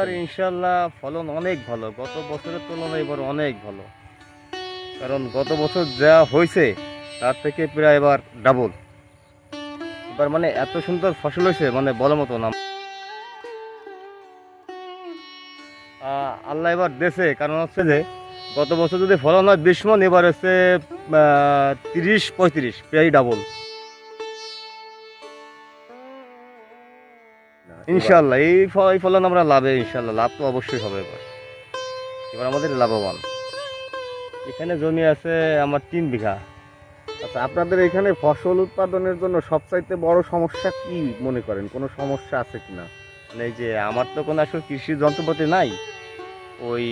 আর ইনশাল্লাহ ফলন অনেক ভালো। গত বছরের তুলনায় এবার অনেক ভালো। কারণ গত বছর যা হয়েছে, তার থেকে প্রায় এবার ডাবল এবার মানে এত সুন্দর ফসল হয়েছে মানে বলার মতো না। আল্লাহ এবার দেশে কারণ হচ্ছে যে, গত বছর যদি ফলন হয় বিশ মন এবার হচ্ছে তিরিশ পঁয়ত্রিশ, প্রায় ডাবল ইনশাল্লাহ এই ফল এই ফলন আমরা লাভে ইনশাল্লাহ লাভ তো অবশ্যই হবে এবার। এবার আমাদের লাভবান। এখানে জমি আছে আমার তিন বিঘা। আচ্ছা আপনাদের এখানে ফসল উৎপাদনের জন্য সবচাইতে বড় সমস্যা কি মনে করেন? কোনো সমস্যা আছে কিনা? মানে এই যে আমার তো কোনো আসলে কৃষি যন্ত্রপাতি নাই। ওই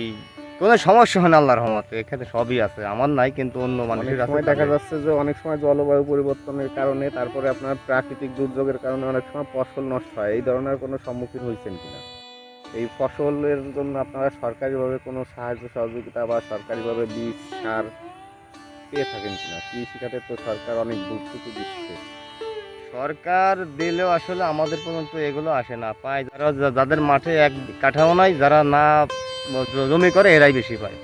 কোনো সমস্যা হয় না আল্লাহর রহমতে। এখানে সবই আছে। আমার নাই কিন্তু অন্য মানুষের আছে সময় দেখা যাচ্ছে যে অনেক সময় জলবায়ু পরিবর্তনের কারণে তারপরে আপনার প্রাকৃতিক দুর্যোগের কারণে অনেক সময় ফসল নষ্ট হয়। এই ধরনের কোনো সম্মুখীন হয়েছেন কিনা? এই ফসলের জন্য আপনারা সরকারিভাবে কোনো সাহায্য সহযোগিতা বা সরকারিভাবে বীজ সার পেয়ে থাকেন কিনা? কৃষি খাতে তো সরকার অনেক ভর্তুকি দিচ্ছে। সরকার দিলেও আসলে আমাদের পর্যন্ত এগুলো আসে না। পায় যারা যাদের মাঠে এক কাঠামো নাই যারা না জমি করে এরাই বেশি পায়।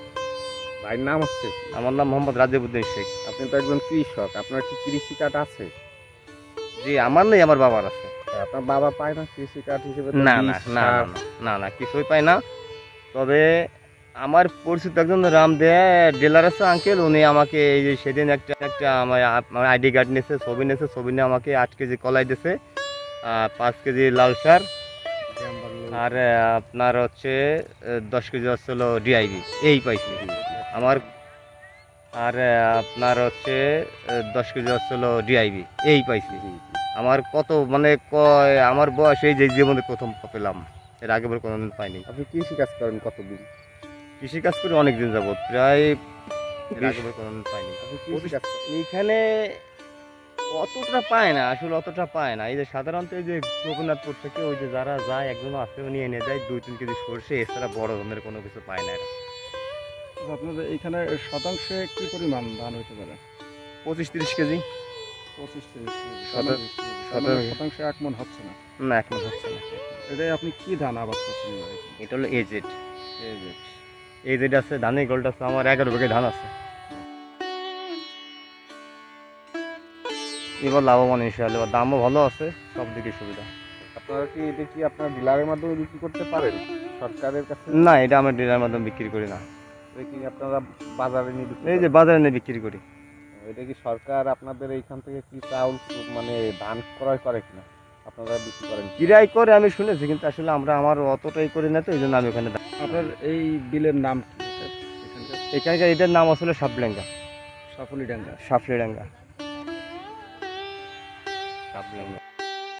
ভাইয়ের নাম হচ্ছে আমার নাম মোহাম্মদ রাজিবুদ্দিন শেখ। আপনি তো একজন কৃষক আপনার কি কৃষি কার্ড আছে? জি আমার নেই আমার বাবার আছে। আপনার বাবা পায় না কৃষি কার্ড হিসেবে না না না না, না কিছুই পায় না। তবে আমার পরিচিত একজন রাম ডিলার আছে আঙ্কেল। উনি আমাকে এই যে সেদিন একটা একটা আমার আইডি কার্ড নিয়েছে ছবি নিয়েছে। ছবি নিয়ে আমাকে আট কেজি কলাই দিয়েছে আর পাঁচ কেজি লাল সার। আর আপনার হচ্ছে দশ কেজি হচ্ছে হলো ডিআইবি এই পাইছি। আমার আর আপনার হচ্ছে দশ কেজি হচ্ছে হলো ডিআইবি এই পাইছি। আমার কত মানে কয় আমার বয়স এই যে জীবনে প্রথম পেলাম। এর আগে বলে কোনোদিন পাইনি। আপনি কৃষি কাজ করেন কতদিন? কৃষি কাজ করে অনেক দিন যাবত প্রায় এর আগে বলে কোনোদিন পাইনি। এখানে অতটা পায় না আসলে অতটা পায় না। এই যে সাধারণত এই যে গোপীনাথপুর থেকে ওই যে যারা যায় একজন আছে উনি এনে দেয় দুই তিন কেজি সর্ষে এছাড়া বড় ধরনের কোনো কিছু পায় না আপনাদের এখানে শতাংশে কি পরিমাণ ধান হতে পারে? পঁচিশ তিরিশ কেজি। পঁচিশ তিরিশ। শতাংশ- এক মন হচ্ছে না? না হচ্ছে না। এটাই আপনি কি ধান আবাদ করছেন? এটা হলো এজেড। এজেড। আছে ধানের গোলটা আছে আমার এগারো বিঘে ধান আছে। এবার লাভবান ইনশাআল্লাহ। এবার দামও ভালো আছে সব দিকে সুবিধা। আপনারা কি এটা কি আপনার ডিলারের মাধ্যমে বিক্রি করতে পারেন? সরকারের কাছে? না এটা আমরা ডিলারের মাধ্যমে বিক্রি করি না। এটা কি আপনারা বাজারে নিয়ে বিক্রি এই যে বাজারে নিয়ে বিক্রি করি। এটা কি সরকার আপনাদের এইখান থেকে কি চাউল মানে ধান ক্রয় করে কিনা? আপনারা বিক্রি করেন কি? কিরাই করে আমি শুনেছি কিন্তু আসলে আমরা আমার অতটাই করি না তো এই জন্য আমি ওখানে আপনার এই বিলের নাম কি? এখানকার এখানকার এটার নাম আসলে সাপলেঙ্গা। সাফলি ডাঙ্গা সাফলিডাঙ্গা সাপলেঙ্গা